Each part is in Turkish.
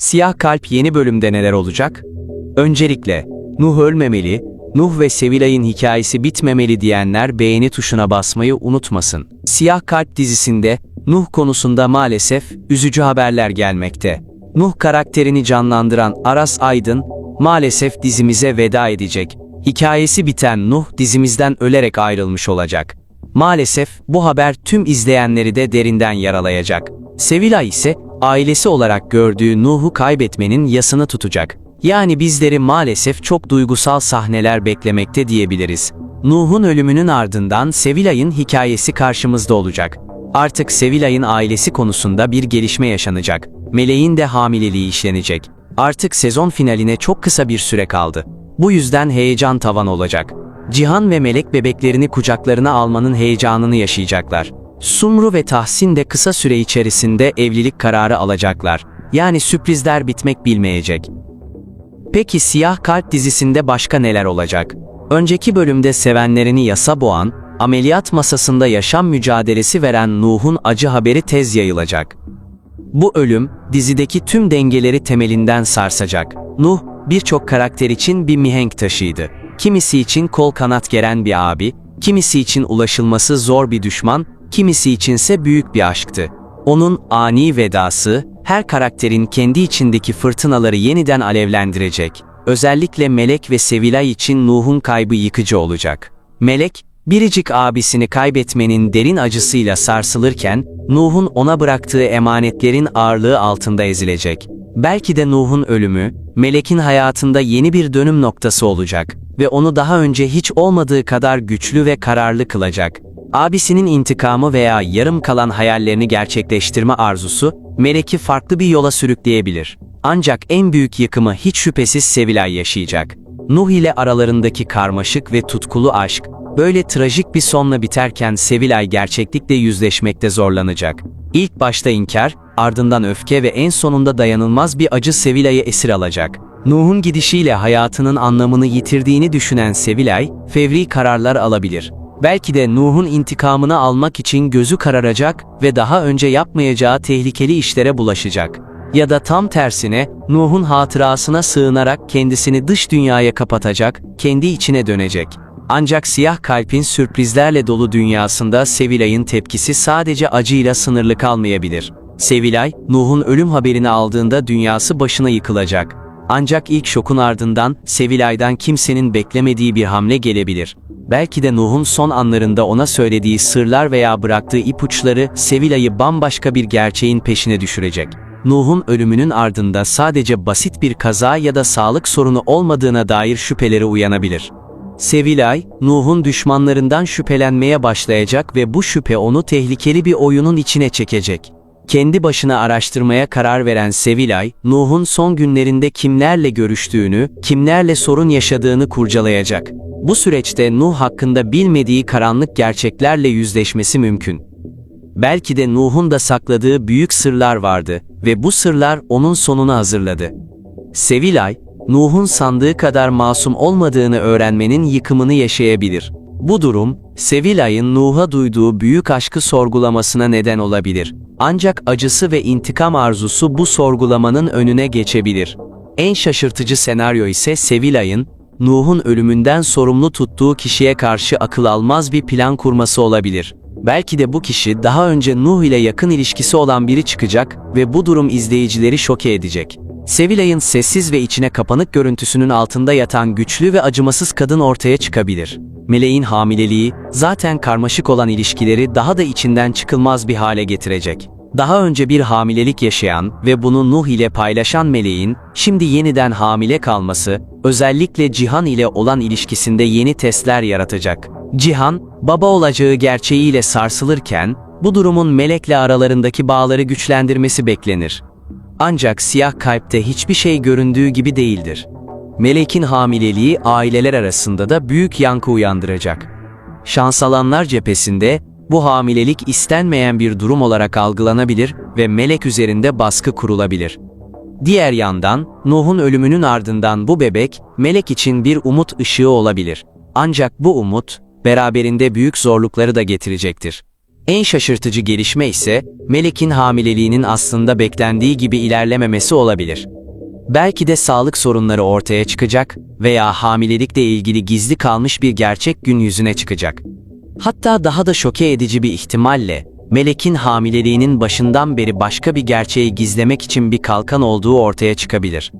Siyah Kalp yeni bölümde neler olacak? Öncelikle, Nuh ölmemeli, Nuh ve Sevilay'ın hikayesi bitmemeli diyenler beğeni tuşuna basmayı unutmasın. Siyah Kalp dizisinde Nuh konusunda maalesef üzücü haberler gelmekte. Nuh karakterini canlandıran Aras Aydın maalesef dizimize veda edecek. Hikayesi biten Nuh dizimizden ölerek ayrılmış olacak. Maalesef bu haber tüm izleyenleri de derinden yaralayacak. Sevilay ise ailesi olarak gördüğü Nuh'u kaybetmenin yasını tutacak. Yani bizleri maalesef çok duygusal sahneler beklemekte diyebiliriz. Nuh'un ölümünün ardından Sevilay'ın hikayesi karşımızda olacak. Artık Sevilay'ın ailesi konusunda bir gelişme yaşanacak. Meleğin de hamileliği işlenecek. Artık sezon finaline çok kısa bir süre kaldı. Bu yüzden heyecan tavan olacak. Cihan ve Melek bebeklerini kucaklarına almanın heyecanını yaşayacaklar. Sumru ve Tahsin de kısa süre içerisinde evlilik kararı alacaklar. Yani sürprizler bitmek bilmeyecek. Peki Siyah Kalp dizisinde başka neler olacak? Önceki bölümde sevenlerini yasa boğan, ameliyat masasında yaşam mücadelesi veren Nuh'un acı haberi tez yayılacak. Bu ölüm, dizideki tüm dengeleri temelinden sarsacak. Nuh, birçok karakter için bir mihenk taşıydı. Kimisi için kol kanat geren bir abi, kimisi için ulaşılması zor bir düşman, kimisi içinse büyük bir aşktı. Onun ani vedası, her karakterin kendi içindeki fırtınaları yeniden alevlendirecek. Özellikle Melek ve Sevilay için Nuh'un kaybı yıkıcı olacak. Melek, biricik abisini kaybetmenin derin acısıyla sarsılırken, Nuh'un ona bıraktığı emanetlerin ağırlığı altında ezilecek. Belki de Nuh'un ölümü, Melek'in hayatında yeni bir dönüm noktası olacak ve onu daha önce hiç olmadığı kadar güçlü ve kararlı kılacak. Abisinin intikamı veya yarım kalan hayallerini gerçekleştirme arzusu, Melek'i farklı bir yola sürükleyebilir. Ancak en büyük yıkımı hiç şüphesiz Sevilay yaşayacak. Nuh ile aralarındaki karmaşık ve tutkulu aşk, böyle trajik bir sonla biterken Sevilay gerçeklikle yüzleşmekte zorlanacak. İlk başta inkar, ardından öfke ve en sonunda dayanılmaz bir acı Sevilay'ı esir alacak. Nuh'un gidişiyle hayatının anlamını yitirdiğini düşünen Sevilay, fevri kararlar alabilir. Belki de Nuh'un intikamını almak için gözü kararacak ve daha önce yapmayacağı tehlikeli işlere bulaşacak. Ya da tam tersine Nuh'un hatırasına sığınarak kendisini dış dünyaya kapatacak, kendi içine dönecek. Ancak siyah kalpin sürprizlerle dolu dünyasında Sevilay'ın tepkisi sadece acıyla sınırlı kalmayabilir. Sevilay, Nuh'un ölüm haberini aldığında dünyası başına yıkılacak. Ancak ilk şokun ardından Sevilay'dan kimsenin beklemediği bir hamle gelebilir. Belki de Nuh'un son anlarında ona söylediği sırlar veya bıraktığı ipuçları Sevilay'ı bambaşka bir gerçeğin peşine düşürecek. Nuh'un ölümünün ardında sadece basit bir kaza ya da sağlık sorunu olmadığına dair şüpheleri uyanabilir. Sevilay, Nuh'un düşmanlarından şüphelenmeye başlayacak ve bu şüphe onu tehlikeli bir oyunun içine çekecek. Kendi başına araştırmaya karar veren Sevilay, Nuh'un son günlerinde kimlerle görüştüğünü, kimlerle sorun yaşadığını kurcalayacak. Bu süreçte Nuh hakkında bilmediği karanlık gerçeklerle yüzleşmesi mümkün. Belki de Nuh'un da sakladığı büyük sırlar vardı ve bu sırlar onun sonunu hazırladı. Sevilay, Nuh'un sandığı kadar masum olmadığını öğrenmenin yıkımını yaşayabilir. Bu durum, Sevilay'ın Nuh'a duyduğu büyük aşkı sorgulamasına neden olabilir. Ancak acısı ve intikam arzusu bu sorgulamanın önüne geçebilir. En şaşırtıcı senaryo ise Sevilay'ın, Nuh'un ölümünden sorumlu tuttuğu kişiye karşı akıl almaz bir plan kurması olabilir. Belki de bu kişi daha önce Nuh ile yakın ilişkisi olan biri çıkacak ve bu durum izleyicileri şoke edecek. Sevilay'ın sessiz ve içine kapanık görüntüsünün altında yatan güçlü ve acımasız kadın ortaya çıkabilir. Meleğin hamileliği, zaten karmaşık olan ilişkileri daha da içinden çıkılmaz bir hale getirecek. Daha önce bir hamilelik yaşayan ve bunu Nuh ile paylaşan meleğin, şimdi yeniden hamile kalması, özellikle Cihan ile olan ilişkisinde yeni testler yaratacak. Cihan, baba olacağı gerçeğiyle sarsılırken, bu durumun melekle aralarındaki bağları güçlendirmesi beklenir. Ancak siyah kalpte hiçbir şey göründüğü gibi değildir. Melek'in hamileliği aileler arasında da büyük yankı uyandıracak. Şans alanlar cephesinde bu hamilelik istenmeyen bir durum olarak algılanabilir ve Melek üzerinde baskı kurulabilir. Diğer yandan, Nuh'un ölümünün ardından bu bebek, Melek için bir umut ışığı olabilir. Ancak bu umut, beraberinde büyük zorlukları da getirecektir. En şaşırtıcı gelişme ise Melek'in hamileliğinin aslında beklendiği gibi ilerlememesi olabilir. Belki de sağlık sorunları ortaya çıkacak veya hamilelikle ilgili gizli kalmış bir gerçek gün yüzüne çıkacak. Hatta daha da şoke edici bir ihtimalle Melek'in hamileliğinin başından beri başka bir gerçeği gizlemek için bir kalkan olduğu ortaya çıkabilir.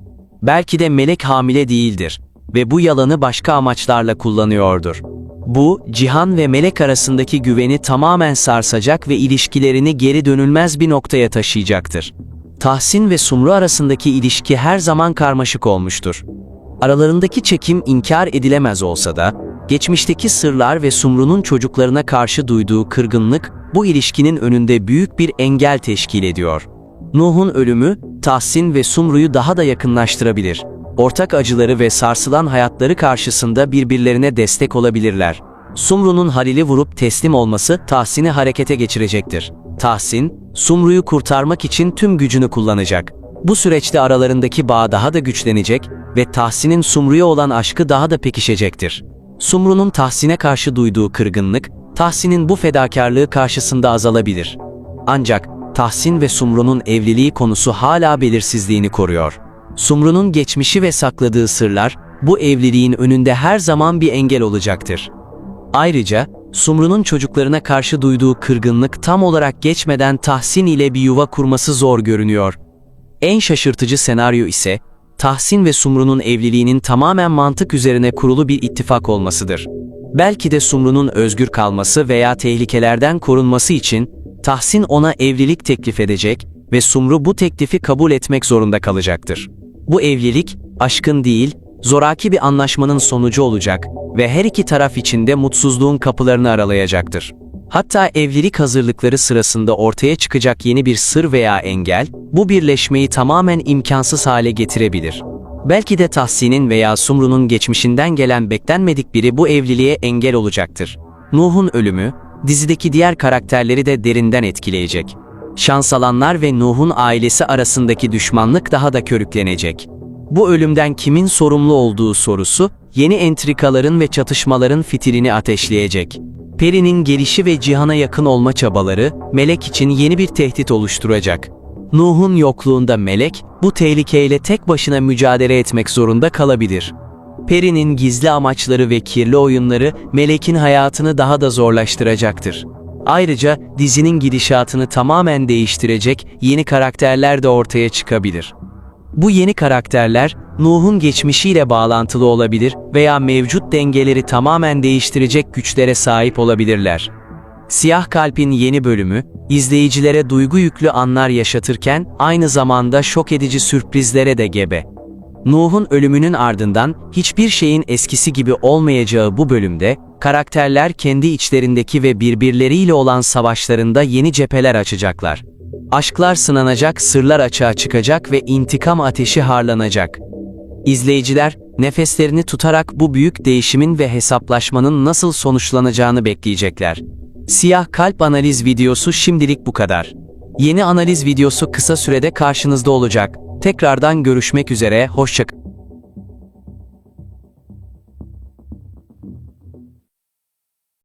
Belki de Melek hamile değildir ve bu yalanı başka amaçlarla kullanıyordur. Bu, Cihan ve Melek arasındaki güveni tamamen sarsacak ve ilişkilerini geri dönülmez bir noktaya taşıyacaktır. Tahsin ve Sumru arasındaki ilişki her zaman karmaşık olmuştur. Aralarındaki çekim inkar edilemez olsa da, geçmişteki sırlar ve Sumru'nun çocuklarına karşı duyduğu kırgınlık bu ilişkinin önünde büyük bir engel teşkil ediyor. Nuh'un ölümü, Tahsin ve Sumru'yu daha da yakınlaştırabilir. Ortak acıları ve sarsılan hayatları karşısında birbirlerine destek olabilirler. Sumru'nun Halil'i vurup teslim olması Tahsin'i harekete geçirecektir. Tahsin, Sumru'yu kurtarmak için tüm gücünü kullanacak. Bu süreçte aralarındaki bağ daha da güçlenecek ve Tahsin'in Sumru'ya olan aşkı daha da pekişecektir. Sumru'nun Tahsin'e karşı duyduğu kırgınlık, Tahsin'in bu fedakarlığı karşısında azalabilir. Ancak Tahsin ve Sumru'nun evliliği konusu hala belirsizliğini koruyor. Sumru'nun geçmişi ve sakladığı sırlar, bu evliliğin önünde her zaman bir engel olacaktır. Ayrıca, Sumru'nun çocuklarına karşı duyduğu kırgınlık tam olarak geçmeden Tahsin ile bir yuva kurması zor görünüyor. En şaşırtıcı senaryo ise, Tahsin ve Sumru'nun evliliğinin tamamen mantık üzerine kurulu bir ittifak olmasıdır. Belki de Sumru'nun özgür kalması veya tehlikelerden korunması için Tahsin ona evlilik teklif edecek ve Sumru bu teklifi kabul etmek zorunda kalacaktır. Bu evlilik, aşkın değil, zoraki bir anlaşmanın sonucu olacak ve her iki taraf için de mutsuzluğun kapılarını aralayacaktır. Hatta evlilik hazırlıkları sırasında ortaya çıkacak yeni bir sır veya engel, bu birleşmeyi tamamen imkansız hale getirebilir. Belki de Tahsin'in veya Sumru'nun geçmişinden gelen beklenmedik biri bu evliliğe engel olacaktır. Nuh'un ölümü, dizideki diğer karakterleri de derinden etkileyecek. Şans alanlar ve Nuh'un ailesi arasındaki düşmanlık daha da körüklenecek. Bu ölümden kimin sorumlu olduğu sorusu, yeni entrikaların ve çatışmaların fitilini ateşleyecek. Peri'nin gelişi ve cihana yakın olma çabaları, Melek için yeni bir tehdit oluşturacak. Nuh'un yokluğunda Melek, bu tehlikeyle tek başına mücadele etmek zorunda kalabilir. Peri'nin gizli amaçları ve kirli oyunları Melek'in hayatını daha da zorlaştıracaktır. Ayrıca dizinin gidişatını tamamen değiştirecek yeni karakterler de ortaya çıkabilir. Bu yeni karakterler Nuh'un geçmişiyle bağlantılı olabilir veya mevcut dengeleri tamamen değiştirecek güçlere sahip olabilirler. Siyah Kalp'in yeni bölümü, izleyicilere duygu yüklü anlar yaşatırken aynı zamanda şok edici sürprizlere de gebe. Nuh'un ölümünün ardından hiçbir şeyin eskisi gibi olmayacağı bu bölümde, karakterler kendi içlerindeki ve birbirleriyle olan savaşlarında yeni cepheler açacaklar. Aşklar sınanacak, sırlar açığa çıkacak ve intikam ateşi harlanacak. İzleyiciler, nefeslerini tutarak bu büyük değişimin ve hesaplaşmanın nasıl sonuçlanacağını bekleyecekler. Siyah kalp analiz videosu şimdilik bu kadar. Yeni analiz videosu kısa sürede karşınızda olacak. Tekrardan görüşmek üzere, hoşçakalın.